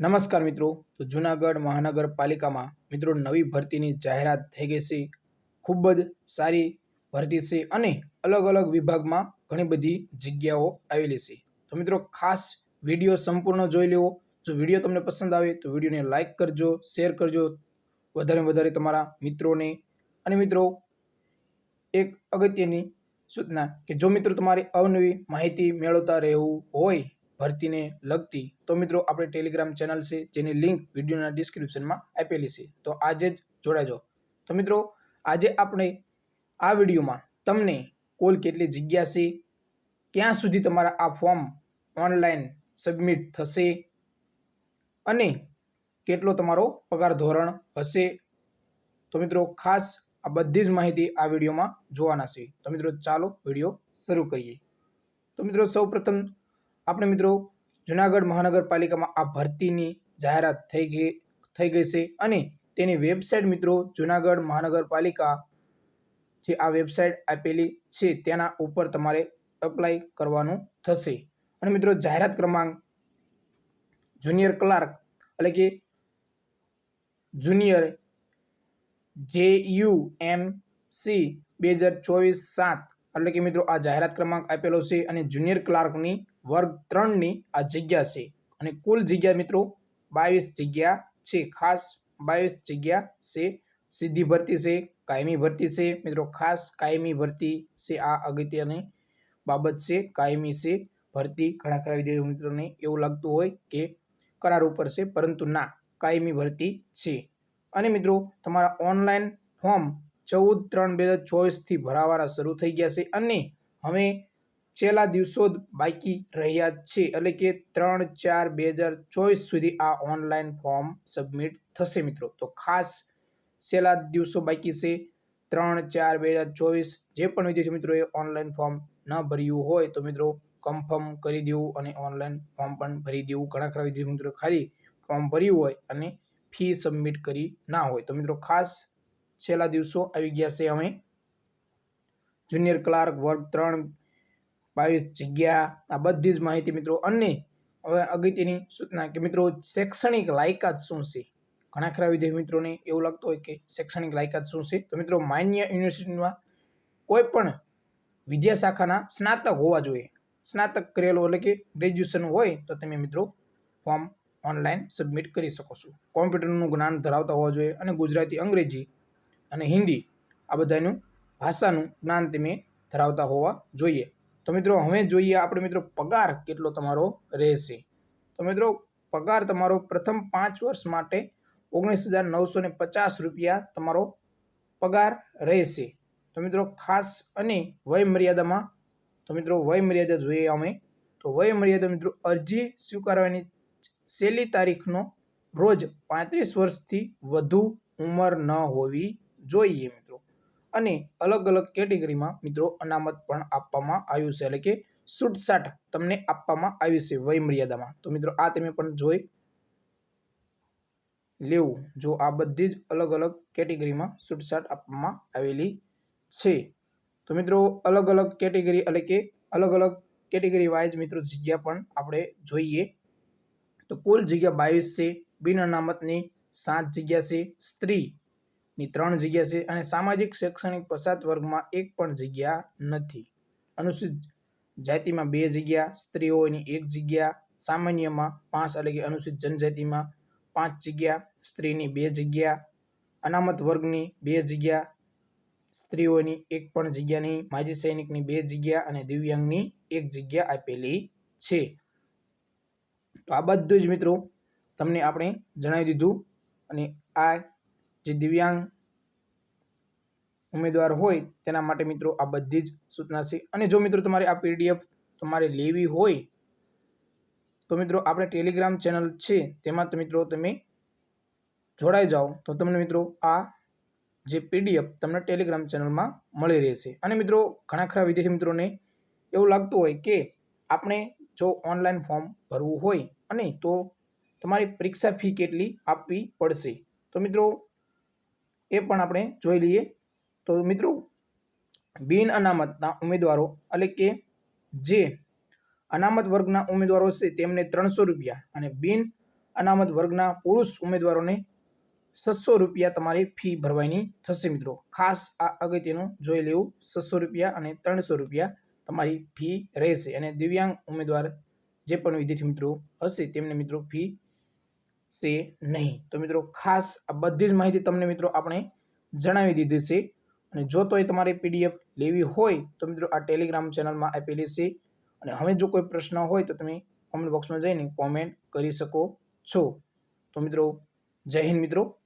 નમસ્કાર મિત્રો. તો જુનાગઢ મહાનગરપાલિકામાં મિત્રો નવી ભરતીની જાહેરાત થઈ ગઈ છે. ખૂબ જ સારી ભરતી છે અને અલગ અલગ વિભાગમાં ઘણી બધી જગ્યાઓ આવેલી છે. તો મિત્રો ખાસ વીડિયો સંપૂર્ણ જોઈ લેવો. જો વીડિયો તમને પસંદ આવે તો વિડીયોને લાઇક કરજો, શેર કરજો. વધારે વધારે તમારા મિત્રોને અને મિત્રો એક અગત્યની સૂચના કે જો મિત્રો તમારે અવનવી માહિતી મેળવતા રહેવું હોય ભરતીને લગતી તો મિત્રો આપણે ટેલિગ્રામ ચેનલ છે, જેની લિંક વિડીયોના ડિસ્ક્રિપ્શનમાં આપેલી છે. તો આજે જ જોડાજો તો મિત્રો, આજે આપણે આ વિડીયોમાં તમને કુલ કેટલી જગ્યા છે, ક્યાં સુધી તમારા આ ફોર્મ ઓનલાઈન સબમિટ થશે અને કેટલો તમારો પગાર ધોરણ હશે. તો મિત્રો, ખાસ આ બધી જ માહિતી આ વિડીયોમાં જોવાના છે. તો મિત્રો, ચાલો વીડિયો શરૂ કરીએ. તો મિત્રો, સૌપ્રથમ આપણે મિત્રો જુનાગઢ મહાનગરપાલિકામાં આ ભરતીની જાહેરાત થઈ ગઈ થઈ ગઈ છે અને તેની વેબસાઇટ મિત્રો જુનાગઢ મહાનગરપાલિકા જે આ વેબસાઇટ આપેલી છે તેના ઉપર તમારે અપ્લાય કરવાનું થશે. અને મિત્રો જાહેરાત ક્રમાંક જુનિયર ક્લાર્ક એટલે કે જુનિયર જે યુ એમ સી બે હજાર ચોવીસ સાત એટલે કે મિત્રો આ જાહેરાત ક્રમાંક આપેલો છે અને જુનિયર ક્લાર્કની વર્ગ ત્રણની આ જગ્યા છે. અને કુલ જગ્યા મિત્રો બાવીસ જગ્યા છે. ખાસ બાવીસ જગ્યા છે. સીધી ભરતી છે, કાયમી ભરતી છે. મિત્રો ખાસ કાયમી ભરતી છે. આ અગત્યની બાબત છે. કાયમી છે. ભરતી ઘણા ખરા વિદ્યાર્થી મિત્રોને એવું લાગતું હોય કે કરાર ઉપર છે, પરંતુ ના, કાયમી ભરતી છે. અને મિત્રો તમારા ઓનલાઈન ફોર્મ ચૌદ ત્રણ બે હજાર ચોવીસથી ભરાવાના શરૂ થઈ ગયા છે અને હવે છેલ્લા દિવસો જ બાકી રહ્યા છે. એટલે કે ત્રણ ચાર બે હજાર ચોવીસ સુધી આ ઓનલાઈન ફોર્મ સબમિટ થશે મિત્રો. તો ખાસ છેલ્લા દિવસો બાકી છે. ત્રણ ચાર બે હજાર ચોવીસ જે પણ વિદ્યાર્થી મિત્રોએ ઓનલાઈન ફોર્મ ન ભર્યું હોય તો મિત્રો કન્ફર્મ કરી દેવું અને ઓનલાઈન ફોર્મ પણ ભરી દેવું. ઘણા ખરા વિદ્યાર્થી મિત્રો ખાલી ફોર્મ ભર્યું હોય અને ફી સબમિટ કરી ના હોય. તો મિત્રો ખાસ છેલ્લા દિવસો આવી ગયા છે અમે. જુનિયર ક્લાર્ક વર્ગ ત્રણ, બાવીસ જગ્યા, આ બધી જ માહિતી મિત્રો. અને હવે અગત્યની સૂચના કે મિત્રો, શૈક્ષણિક લાયકાત શું છે? ઘણા ખરા વિદ્યાર્થી મિત્રોને એવું લાગતું હોય કે શૈક્ષણિક લાયકાત શું છે? તો મિત્રો, માન્ય યુનિવર્સિટીમાં કોઈ પણ વિદ્યા શાખાના સ્નાતક હોવા જોઈએ. સ્નાતક કરેલું એટલે કે ગ્રેજ્યુએશન હોય તો તમે મિત્રો ફોર્મ ઓનલાઈન સબમિટ કરી શકો છો. કોમ્પ્યુટરનું જ્ઞાન ધરાવતા હોવા જોઈએ અને ગુજરાતી અંગ્રેજી અને હિન્દી આ બધાનું ભાષાનું જ્ઞાન તમે ધરાવતા હોવા જોઈએ. તો મિત્રો, હવે જોઈએ આપણે મિત્રો પગાર કેટલો તમારો રહેશે. તો મિત્રો, પગાર તમારો પ્રથમ પાંચ વર્ષ માટે ઓગણીસ હજાર નવસો ને પચાસ રૂપિયા તમારો પગાર રહેશે. તો મિત્રો, ખાસ અને વય મર્યાદામાં તો મિત્રો વય મર્યાદા જોઈએ અમે. તો વય મર્યાદા મિત્રો, અરજી સ્વીકારવાની છેલ્લી તારીખનો રોજ પાંત્રીસ વર્ષથી વધુ ઉંમર ન હોવી જોઈએ મિત્રો. અને અલગ અલગ કેટેગરીમાં મિત્રો અનામત પણ આપવામાં આવ્યું છે. એટલે કે છૂટછાટ તમને આપવામાં આવી છે વય મર્યાદામાં તો મિત્રો આ તમે પણ જોઈ લેવું. જો આ બધી જ અલગ અલગ કેટેગરીમાં છૂટછાટ આપવામાં આવેલી છે. તો મિત્રો અલગ અલગ કેટેગરી એટલે કે અલગ અલગ કેટેગરી વાઇઝ મિત્રો જગ્યા પણ આપણે જોઈએ. તો કુલ જગ્યા બાવીસ છે. બિન અનામતની સાત જગ્યા છે. સ્ત્રીની ત્રણ જગ્યા છે અને સામાજિક શૈક્ષણિક પછાત વર્ગમાં એક પણ જગ્યા નથી. અનુસૂચિત જાતિમાં બે જગ્યા, સ્ત્રીઓની એક જગ્યા, સામાન્યમાં પાંચ એટલે કે અનુસૂચિત જનજાતિમાં પાંચ જગ્યા, સ્ત્રીની બે જગ્યા, અનામત વર્ગની બે જગ્યા, સ્ત્રીઓની એક પણ જગ્યા નહીં માજી સૈનિકની બે જગ્યા અને દિવ્યાંગની એક જગ્યા આપેલી છે. તો આ બધું જ મિત્રો તમને આપણે જણાવી દીધું અને આ જે દિવ્યાંગ ઉમેદવાર હોય તેના માટે મિત્રો આ બધી જ સૂચના છે. અને જો મિત્રો તમારે આ પીડીએફ તમારે લેવી હોય તો મિત્રો આપણે ટેલિગ્રામ ચેનલ છે તેમાં મિત્રો તમે જોડાઈ જાઓ તો તમને મિત્રો આ જે પીડીએફ તમને ટેલિગ્રામ ચેનલમાં મળી રહેશે. અને મિત્રો ઘણા ખરા વિદ્યાર્થી મિત્રોને એવું લાગતું હોય કે આપણે જો ઓનલાઈન ફોર્મ ભરવું હોય અને તો તમારી પરીક્ષા ફી કેટલી આપવી પડશે. તો મિત્રો એ પણ આપણે જોઈ લઈએ. તો મિત્રો, બિન અનામતના ઉમેદવારો, એટલે કે જે અનામત વર્ગના ઉમેદવારો છે, તેમને ત્રણસો રૂપિયા અને બિન અનામત વર્ગના પુરુષ ઉમેદવારોને છસો રૂપિયા તમારી ફી ભરવાની થશે મિત્રો. ખાસ આ અગત્યનું જોઈ લેવું, છસો રૂપિયા અને ત્રણસો રૂપિયા તમારી ફી રહેશે. અને દિવ્યાંગ ઉમેદવાર જે પણ વિદ્યાર્થી મિત્રો હશે, તેમને મિત્રો ફી છે નહીં. તો મિત્રો, ખાસ આ બધી જ માહિતી તમને મિત્રો આપણે જણાવી દીધી છે. અને જો તોય તમારે પીડીએફ લેવી હોય, તો મિત્રો આ ટેલિગ્રામ ચેનલમાં આપેલી છે. અને હવે જો કોઈ પ્રશ્ન હોય, તો તમે કોમેન્ટ બોક્સમાં જઈને કોમેન્ટ કરી શકો છો. તો મિત્રો, જય હિન્દ મિત્રો.